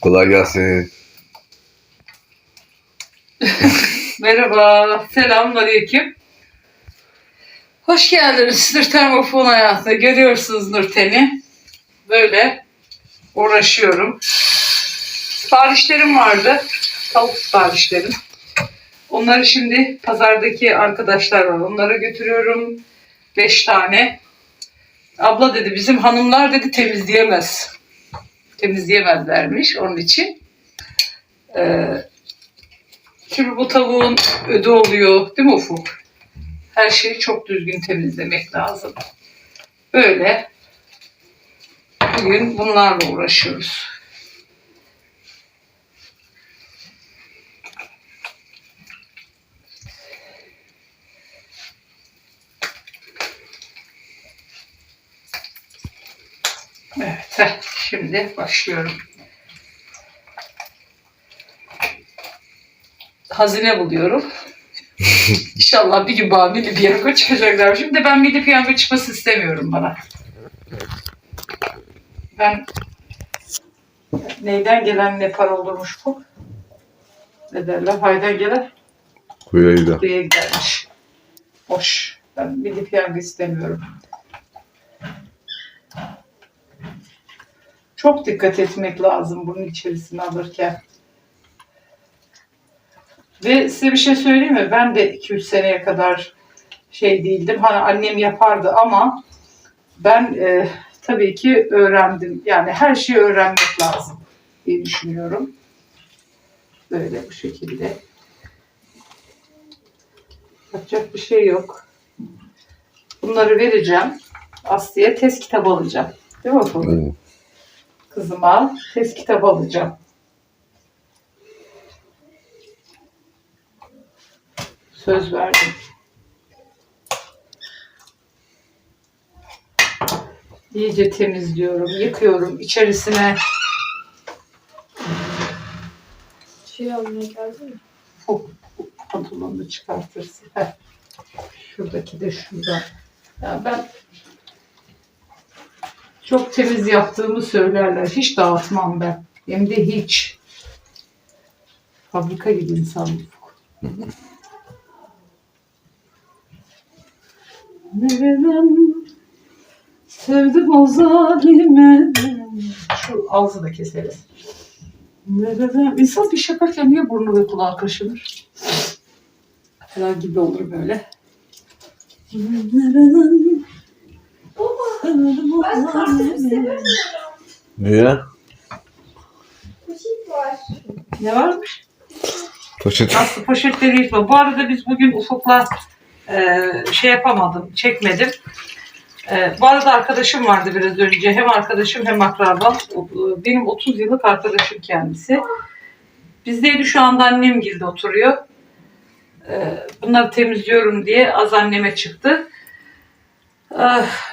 Kolay gelsin. Merhaba, selamünaleyküm. Hoş geldiniz Nurten Vafon hayatına. Görüyorsunuz Nurten'i. Böyle uğraşıyorum. Siparişlerim vardı. Tavuk siparişlerim. Onları şimdi pazardaki arkadaşlar var. Onlara götürüyorum. Beş tane. Abla dedi bizim hanımlar dedi temizleyemez. Temizleyemezlermiş onun için. Ee, Şimdi bu tavuğun ödü oluyor değil mi Ufuk? Her şeyi çok düzgün temizlemek lazım. Böyle bugün bunlarla uğraşıyoruz. Evet, heh, şimdi başlıyorum. hazine buluyorum. İnşallah bir gün bana milli piyango çıkacaklar. Şimdi ben milli piyango çıkması istemiyorum bana. Ben neyden gelen ne para olurmuş bu? Ne derler? Haydan gelen Kuyayla. buraya gidermiş. Boş. Ben milli piyango istemiyorum. Çok dikkat etmek lazım bunun içerisine alırken. Ve size bir şey söyleyeyim mi? Ben de 2-3 seneye kadar şey değildim. Hani annem yapardı ama ben e, tabii ki öğrendim. Yani her şeyi öğrenmek lazım diye düşünüyorum. Böyle bu şekilde. Yapacak bir şey yok. Bunları vereceğim. Aslı'ya test kitabı alacağım. Değil mi? Evet. Kızıma test kitabı alacağım. Söz verdim. İyice temizliyorum, yıkıyorum. İçerisine Şey almaya geldi mi? bu pantolonunu çıkartırsın. Heh. Şuradaki de şurada. Ya ben çok temiz yaptığımı söylerler. Hiç dağıtmam ben. Hem de hiç. Fabrika gibi insan. Nereden sevdim o zalime. Şu ağzı da keseriz. Nereden? İnsan bir şey niye burnu ve kulağı kaşınır? Falan gibi olur böyle. Nereden Ben kartımı istemiyorum. Niye? Poşet var. Ne varmış? Poşet. Aslı poşetleri yıkma. Bu arada biz bugün Ufuk'la e, şey yapamadım, çekmedim. E, bu arada arkadaşım vardı biraz önce. Hem arkadaşım hem akrabam. E, Benim 30 yıllık arkadaşım kendisi. Bizdeydi şu anda annem girdi oturuyor. E, bunları temizliyorum diye az anneme çıktı. E,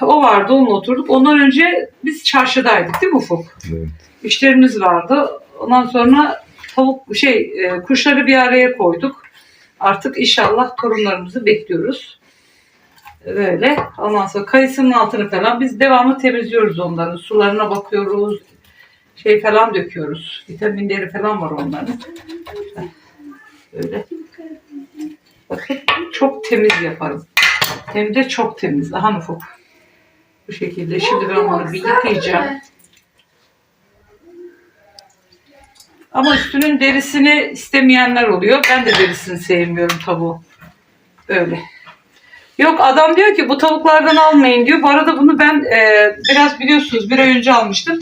o vardı onunla oturduk. Ondan önce biz çarşıdaydık değil mi Ufuk? Evet. İşlerimiz vardı. Ondan sonra tavuk şey e, kuşları bir araya koyduk. Artık inşallah torunlarımızı bekliyoruz. Böyle. Ondan sonra kayısının altını falan biz devamlı temizliyoruz onların. Sularına bakıyoruz. Şey falan döküyoruz. Vitaminleri falan var onların. Böyle. Bakın çok temiz yaparım. Hem de çok temiz. Aha Ufuk. Bu şekilde. Şimdi ben bunu bir yıkayacağım. Ama üstünün derisini istemeyenler oluyor. Ben de derisini sevmiyorum tavuğu. Öyle. Yok adam diyor ki bu tavuklardan almayın diyor. Bu arada bunu ben e, biraz biliyorsunuz bir ay önce almıştım.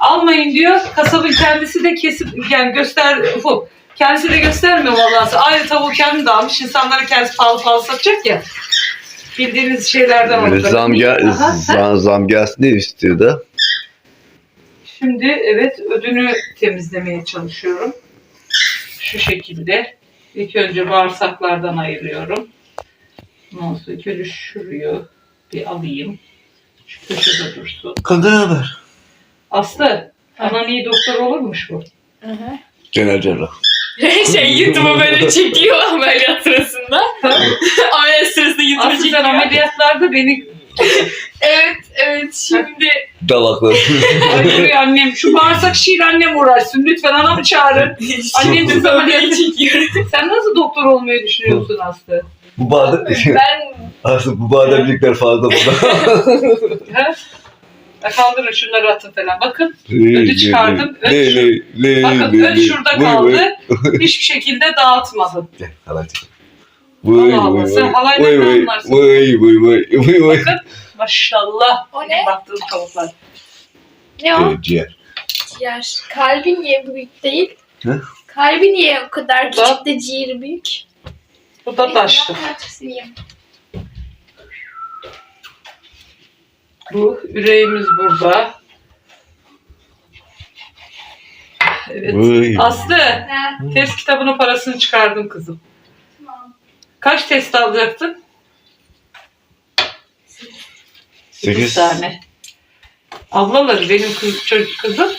Almayın diyor. Kasabın kendisi de kesip yani göster ufuk. Kendisi de göstermiyor vallahi. Aynı tavuğu kendi de almış. İnsanlara kendisi pahalı pahalı satacak ya. Bildiğiniz şeylerden onları. zam, gel zam, zam gelsin diye istiyor da. Şimdi evet ödünü temizlemeye çalışıyorum. Şu şekilde. İlk önce bağırsaklardan ayırıyorum. Ondan sonra ilk önce şurayı bir alayım. Şu köşede dursun. Ne haber? Aslı, anan iyi doktor olurmuş bu. Genel cerrah. şey YouTube'a böyle çekiyor ameliyat sırasında. ameliyat sırasında YouTube'a Aslı sen çekiyor. ameliyatlarda beni Evet evet şimdi Dalakları. Ay annem şu bağırsak şiir annem uğraşsın. Lütfen anamı çağırın. Annem de zaman Sobayı çekiyorum. Sen nasıl doktor olmayı düşünüyorsun Aslı? bu bardak... Ben Aslında bu bardaklıklar fazla burada. Ha? Kaldırın şunları atın falan. Bakın Ödü çıkardım, öd le bakın le. şurada kaldı. Hiçbir şekilde dağıtmadım. Gel halay çekin. Vay vay sen vay. halayla Vay ne vay anlarsın? vay vay vay vay vay. Bakın maşallah. O ne? Baktığım tavuklar. ne o? Evet, ciğer. Ciğer. Kalbi niye büyük değil? Ne? Kalbi niye o kadar Da- küçük de ciğeri büyük? Bu da taşlı. Bu üreğimiz burada. Evet. Vay. Aslı, test kitabının parasını çıkardım kızım. tamam. Kaç test alacaktın? Sekiz Sekiz. tane. Ablaları benim kız, çocuk kızım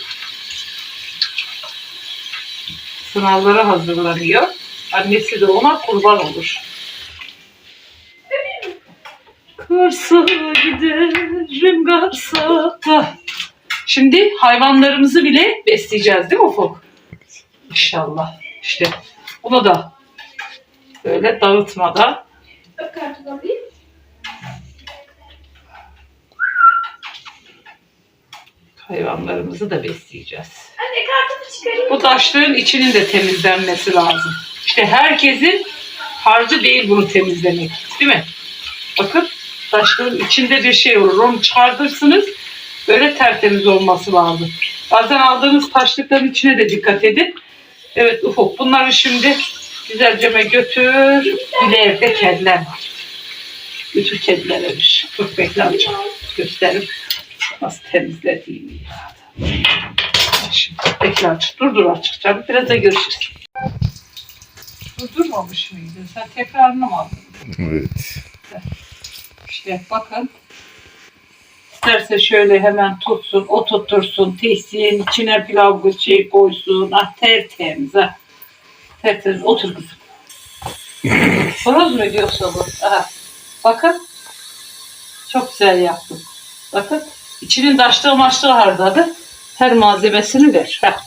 sınavlara hazırlanıyor. Annesi de ona kurban olur. Kırsa giderim garsa. Hah. Şimdi hayvanlarımızı bile besleyeceğiz değil mi Ufuk? İnşallah. İşte bunu da böyle alayım. hayvanlarımızı da besleyeceğiz. Anne kartımı çıkarayım. Bu taşlığın içinin de temizlenmesi lazım. İşte herkesin harcı değil bunu temizlemek. Değil mi? Bakın taşlığın içinde bir şey olur. Onu çıkartırsınız. Böyle tertemiz olması lazım. Bazen aldığınız taşlıkların içine de dikkat edin. Evet Ufuk bunları şimdi güzelce götür. Bir de evde kediler var. Götür kedilere bir. Dur bekle amcam. Gösterim. Nasıl temizlediğimi. Şimdi bekle açık. Dur dur açık canım. Biraz da görüşürüz. Durdurmamış mıydın? Sen tekrarını mı aldın? Evet. İşte bakın. İsterse şöyle hemen tutsun, oturtursun, testiğin içine pilav şey koysun. Ah tertemiz ha. Tertemiz. Otur kızım. Horoz mu diyorsa bu? Aha. Bakın. Çok güzel yaptım. Bakın. İçinin taştığı maçlığı harcadı. Her malzemesini ver. Heh.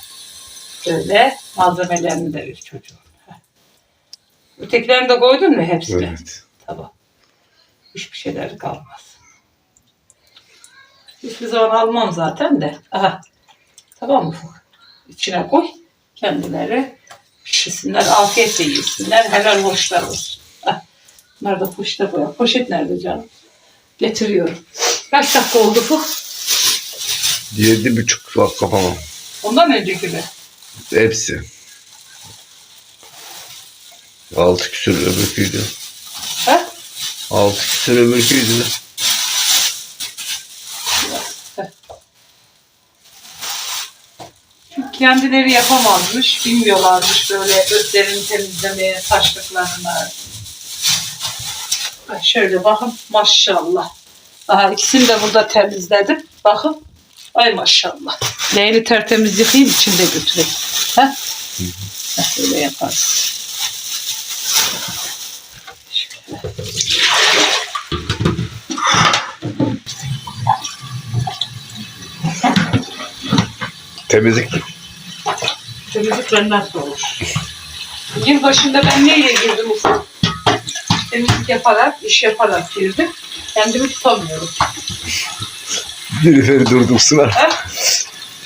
Böyle malzemelerini de ver çocuğum. Ötekilerini de koydun mu hepsini? Evet. Tamam. Hiçbir şeyler kalmaz. Hiçbir zaman almam zaten de. Aha. Tamam mı? İçine koy. Kendileri pişirsinler. Afiyetle yesinler. Helal hoşlar olsun. Ah. Bunlar da poşete koyar. Poşet nerede canım? Getiriyorum. Kaç dakika oldu bu? Yedi buçuk dakika falan. Ondan önceki mi? Hepsi. Altı küsür öbürküydü. Altı küsür öbürküydü. Çünkü kendileri yapamazmış, bilmiyorlarmış böyle özlerini temizlemeye, taşlıklarını. Bak Şöyle bakın maşallah. Aha ikisini de burada temizledim. Bakın. Ay maşallah. Leğeni tertemiz yıkayayım içinde götüreyim. Ha? Heh, Öyle yaparız. Temizlik. Temizlik benden sorulur. Yıl başında ben neyle girdim ufak? Temizlik yaparak, iş yaparak girdim. Kendimi tutamıyorum. Biri beni durdursun artık. Ha?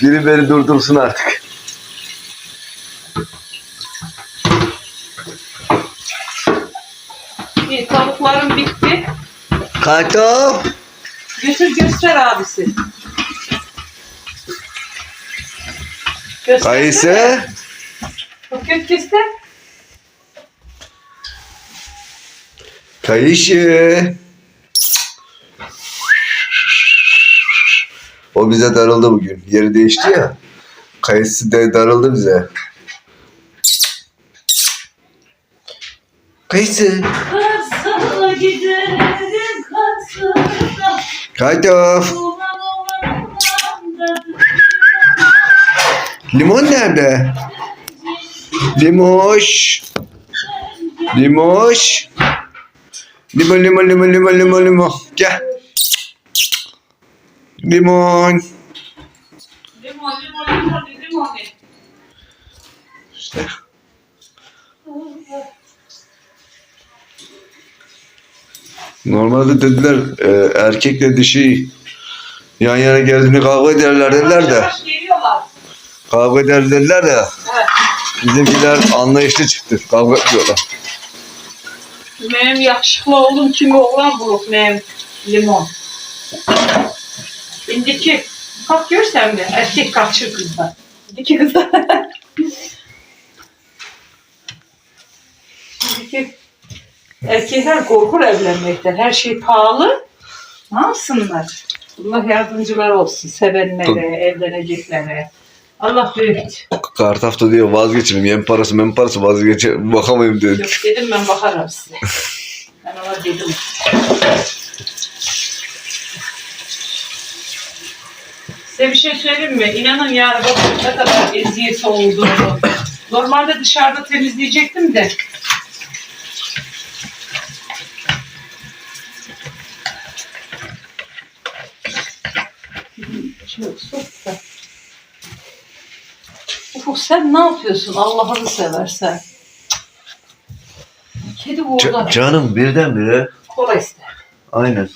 Biri beni durdursun artık. İyi, tavuklarım bitti. Kartop. Götür göster abisi. Göster. Kayısı. Bakın göster. Kayışı. O bize darıldı bugün. Yeri değişti ya. Kayısı de darıldı bize. Kayısı. Kars'a giderim Kars'a. Kartof. Limon nerede? Limoş. Limoş. Limon limon limon limon limon limon. Gel. Limon. Limon, limon, limon, limon. İşte. Normalde dediler e, erkekle dişi yan yana geldiğinde kavga ederler dediler de. Kavga eder dediler de Evet. bizimkiler anlayışlı çıktı. Kavga etmiyorlar. Benim yakışıklı oğlum kimi oğlan buluk benim limon. İndiki kalk görsen mi? Erkek kaçır kızlar. İndiki kızlar. İndiki erkekler korkur evlenmekten. Her şey pahalı. Ne yapsınlar? Allah yardımcılar olsun. Sevenlere, evleneceklere. Allah büyük. Kartafta diyor vazgeçirim. Yem parası mem parası vazgeçe bakamayayım dedi. Yok dedim ben bakarım size. Ben ona dedim. Size bir şey söyleyeyim mi? İnanın yani bakın ne kadar eziyeti olduğunu. Normalde dışarıda temizleyecektim de. Çok sus da. Ufuk sen ne yapıyorsun Allah'ını seversen? Kedi burada. Ca- canım birdenbire Kola ister. aynen.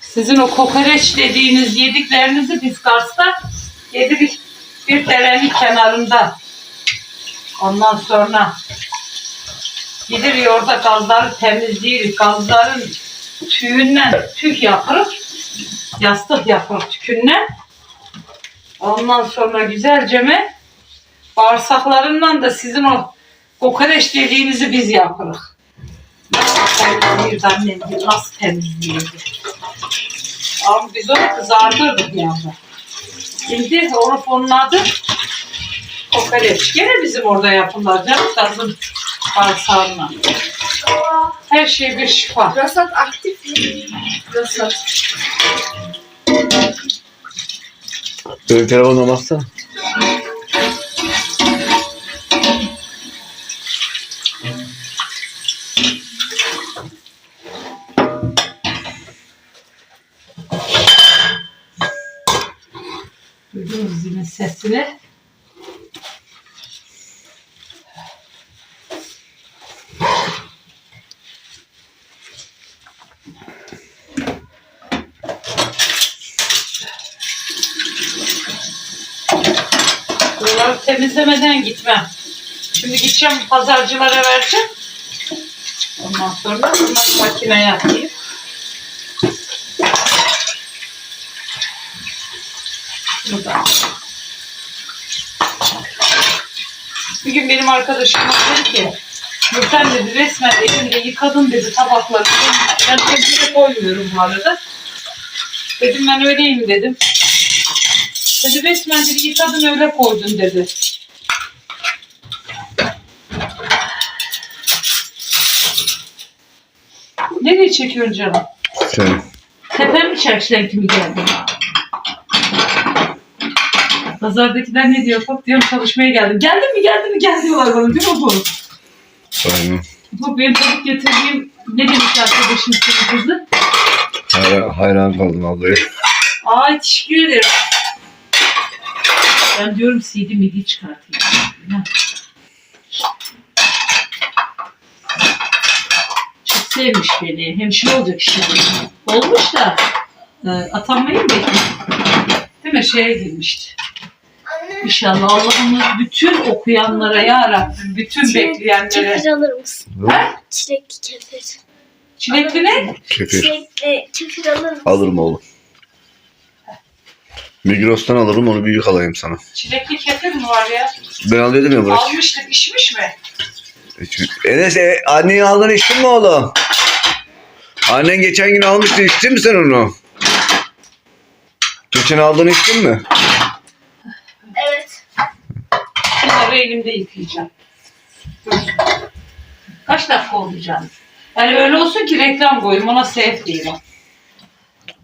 Sizin o kokoreç dediğiniz yediklerinizi biz Kars'ta yedik bir derenin kenarında. Ondan sonra gidir yorda gazları temizleyir. Gazların tüyünden tüh yapırıp yastık yapır tükünden. Ondan sonra güzelce mi bağırsaklarından da sizin o kokoreç dediğinizi biz yaparız. Nasıl temizleyirdi annem nasıl temizleyirdi. Ama biz onu kızardırdık yani. Şimdi onu onun adı kokoreç. Gene bizim orada yapılan canım kazın bağırsağına. Her şey bir şifa. Rasat aktif mi? Rasat. Benim telefonuma baksana. Buraları temizlemeden gitmem. Şimdi gideceğim pazarcılara vereceğim. Ondan sonra bunları makineye atayım. Burada. Gün benim arkadaşım dedi ki Nurten dedi resmen elimde yıkadın dedi tabakları. Ben tepsiye koymuyorum bu arada. Dedim ben öyleyim dedim. Dedi resmen dedi yıkadın öyle koydun dedi. Nereye çekiyorsun canım? Sen. Tepem mi çarşıdan kimi geldi? Pazardakiler ne diyor? Bak diyorum çalışmaya geldim. Geldin mi geldi mi gel diyorlar bana değil mi bu? Aynen. Bu benim tavuk getirdiğim ne demiş arkadaşım senin kızı? Hayran, hayran kaldım ablaya. Ay teşekkür ederim. Ben diyorum CD midi çıkartayım. Çok sevmiş beni. Hemşire olacak şimdi. Olmuş da e, atanmayı mı bekliyor? Değil mi? Şeye girmişti. İnşallah Allah'ımız bütün okuyanlara ya Rabbim, bütün bekleyenlere. Kefir alır mısın? Ha? Çilekli kefir. Çilekli ne? Kefir. Çilekli kefir alır mısın? Alırım oğlum. Migros'tan alırım onu büyük alayım sana. Çilekli kefir mi var ya? Ben alıyordum ya bırak. Almıştık, içmiş mi? Enes e, anneyi aldın içtin mi oğlum? Annen geçen gün almıştı içtin mi sen onu? Geçen aldın içtin mi? Bunları elimde yıkayacağım. Kaç dakika oldu canım? Yani öyle olsun ki reklam koyayım. Ona sevk değil o.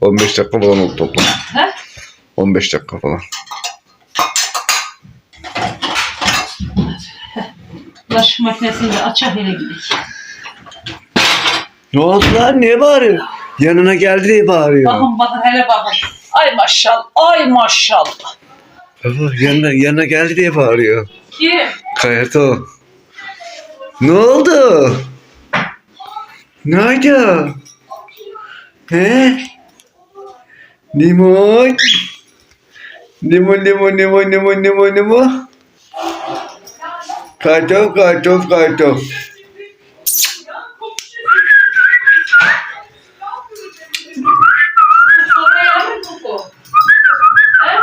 15 dakika falan oldu toplam. He? 15 dakika falan. Bulaşık makinesini de açar hele gidelim. Ne oldu lan? Niye bağırıyor? Yanına geldi diye bağırıyor. Bakın bakın hele bakın. Ay maşallah. Ay maşallah. Baba yanına, yanına geldi diye bağırıyor. Kim? Kayato. Ne oldu? Ne oldu? He? Limon. Limon, limon, limon, limon, limon, limon. Kartof, kartof, kartof. Sonra yarın mı bu? He?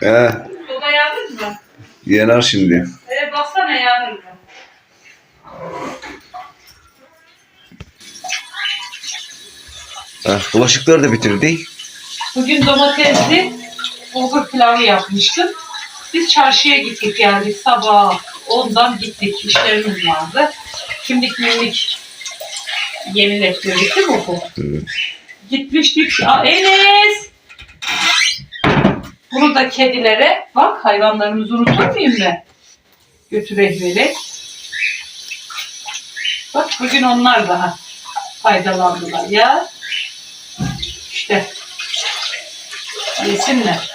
Bu- He, bu da yarın yanar şimdi. E baksana mı? Ha, bulaşıkları da bitirdi. Bugün domatesli bulgur pilavı yapmıştım. Biz çarşıya gittik geldik sabah ondan gittik işlerimiz vardı. Kimlik mimlik yemin ettirdik değil mi okul? Evet. Gitmiştik. Aa, Enes! Bunu da kedilere bak hayvanlarımızı unutur muyum ben? Götürek verek. Bak bugün onlar daha faydalandılar ya. İşte yesinler.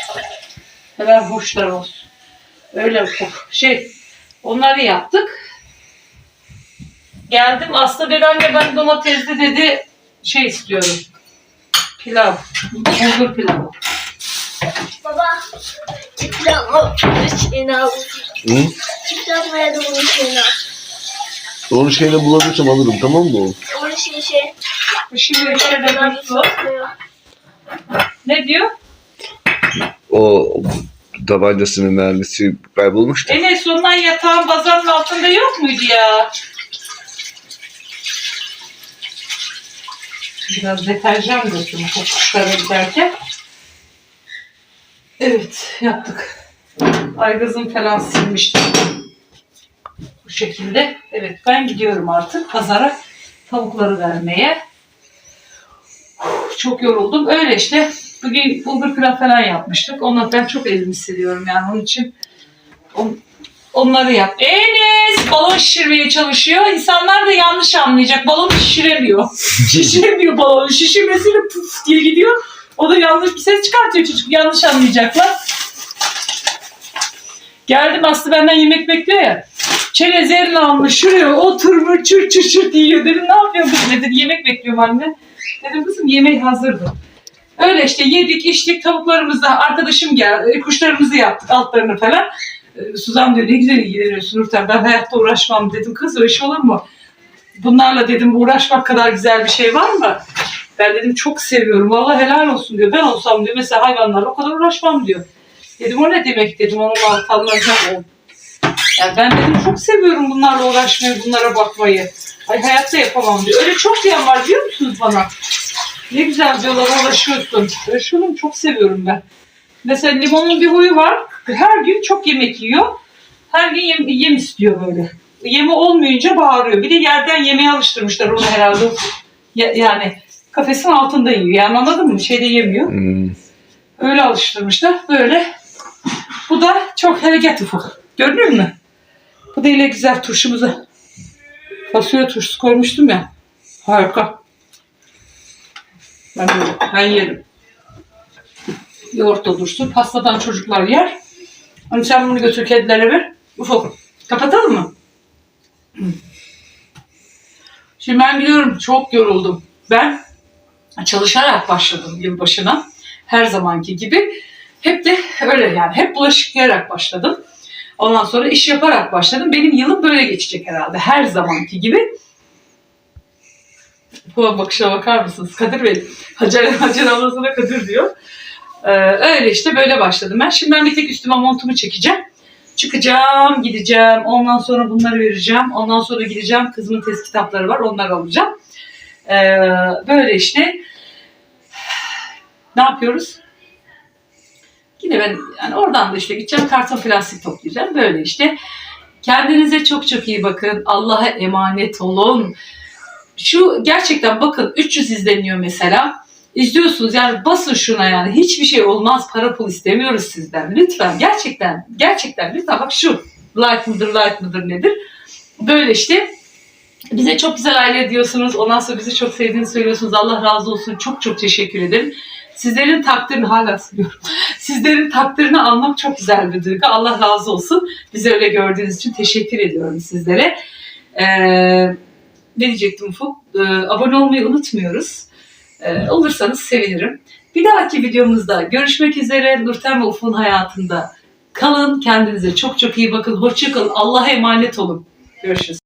Hemen hoşlar olsun. Öyle şey. Onları yaptık. Geldim aslında bir anne ben domatesli dedi şey istiyorum. Pilav. Bulgur pilavı. Baba. Çıkacağım. Şeyini al. Hı? Veya da bunun şeyini al. Şeyini bulabilirsem alırım tamam mı oğlum? Onun şey şey. Şimdi bir su. Ne diyor? O tabancasının mermisi kaybolmuştu. Enes ondan yatağın bazanın altında yok muydu ya? Biraz deterjan döküm kokuşlara giderken. Evet yaptık. Aygazım falan silmiştim. Bu şekilde. Evet ben gidiyorum artık pazara tavukları vermeye. Çok yoruldum. Öyle işte. Bugün bulgur pilav falan yapmıştık. Onları ben çok elimi siliyorum yani onun için. On- onları yap. Enes balon şişirmeye çalışıyor. İnsanlar da yanlış anlayacak. Balonu şişiremiyor. şişiremiyor balonu. Şişirmesiyle puf diye gidiyor. O da yanlış bir ses çıkartıyor çocuk. Yanlış anlayacaklar. Geldim Aslı benden yemek bekliyor ya. Çerez eline almış şuraya oturmuş çır çır çır diyor. Dedim ne yapıyorsun kızım? Dedi yemek bekliyorum anne. Dedim kızım yemeği hazırdı. Öyle işte yedik içtik tavuklarımızı arkadaşım geldi kuşlarımızı yaptık altlarını falan. Ee, Suzan diyor ne güzel ilgileniyorsun Nurten ben hayatta uğraşmam dedim kız öyle şey olur mu? Bunlarla dedim uğraşmak kadar güzel bir şey var mı? Ben dedim çok seviyorum vallahi helal olsun diyor. Ben olsam diyor mesela hayvanlarla o kadar uğraşmam diyor. Dedim o ne demek dedim onun altanlanacağım o. Yani ben dedim çok seviyorum bunlarla uğraşmayı, bunlara bakmayı. Ay hayatta yapamam diyor. Öyle çok diyen var biliyor musunuz bana? Ne güzel diyorlar uğraşıyorsun. Şunu çok seviyorum ben. Mesela limonun bir huyu var. Her gün çok yemek yiyor. Her gün yem, yem istiyor böyle. Yemi olmayınca bağırıyor. Bir de yerden yemeğe alıştırmışlar onu herhalde. Ya- yani kafesin altında yiyor. Yani anladın mı? Şeyde yemiyor. Hmm. Öyle alıştırmışlar. Böyle. Bu da çok hareket ufak. Gördün mü? Bu da yine güzel turşumuza. Fasulye turşusu koymuştum ya. Harika. Ben, böyle, ben yerim. Yoğurt da dursun. Pastadan çocuklar yer. Hani sen bunu götür kedilere ver. Ufak. Kapatalım mı? Şimdi ben biliyorum çok yoruldum. Ben çalışarak başladım yılbaşına. Her zamanki gibi. Hep de öyle yani. Hep bulaşık yıkayarak başladım. Ondan sonra iş yaparak başladım. Benim yılım böyle geçecek herhalde. Her zamanki gibi. Bu bakışa bakar mısınız? Kadir Bey. Hacer, Hacer ablasına Kadir diyor. Ee, öyle işte böyle başladım ben. Şimdi ben bir tek üstüme montumu çekeceğim. Çıkacağım, gideceğim. Ondan sonra bunları vereceğim. Ondan sonra gideceğim. Kızımın test kitapları var. Onları alacağım. Ee, böyle işte. Ne yapıyoruz? Yine ben yani oradan da işte gideceğim karton plastik toplayacağım. Böyle işte. Kendinize çok çok iyi bakın. Allah'a emanet olun. şu gerçekten bakın 300 izleniyor mesela. İzliyorsunuz yani basın şuna yani hiçbir şey olmaz para pul istemiyoruz sizden lütfen gerçekten gerçekten lütfen bak şu like mıdır like mıdır nedir böyle işte bize çok güzel aile diyorsunuz ondan sonra bizi çok sevdiğini söylüyorsunuz Allah razı olsun çok çok teşekkür ederim sizlerin takdirini hala söylüyorum sizlerin takdirini almak çok güzel bir duygu Allah razı olsun bizi öyle gördüğünüz için teşekkür ediyorum sizlere ee, ne diyecektim Ufuk Ee, abone olmayı unutmuyoruz ee, olursanız sevinirim. Bir dahaki videomuzda görüşmek üzere. Nurten ve Ufuk'un hayatında kalın. Kendinize çok çok iyi bakın. Hoşça kalın. Allah'a emanet olun. Görüşürüz.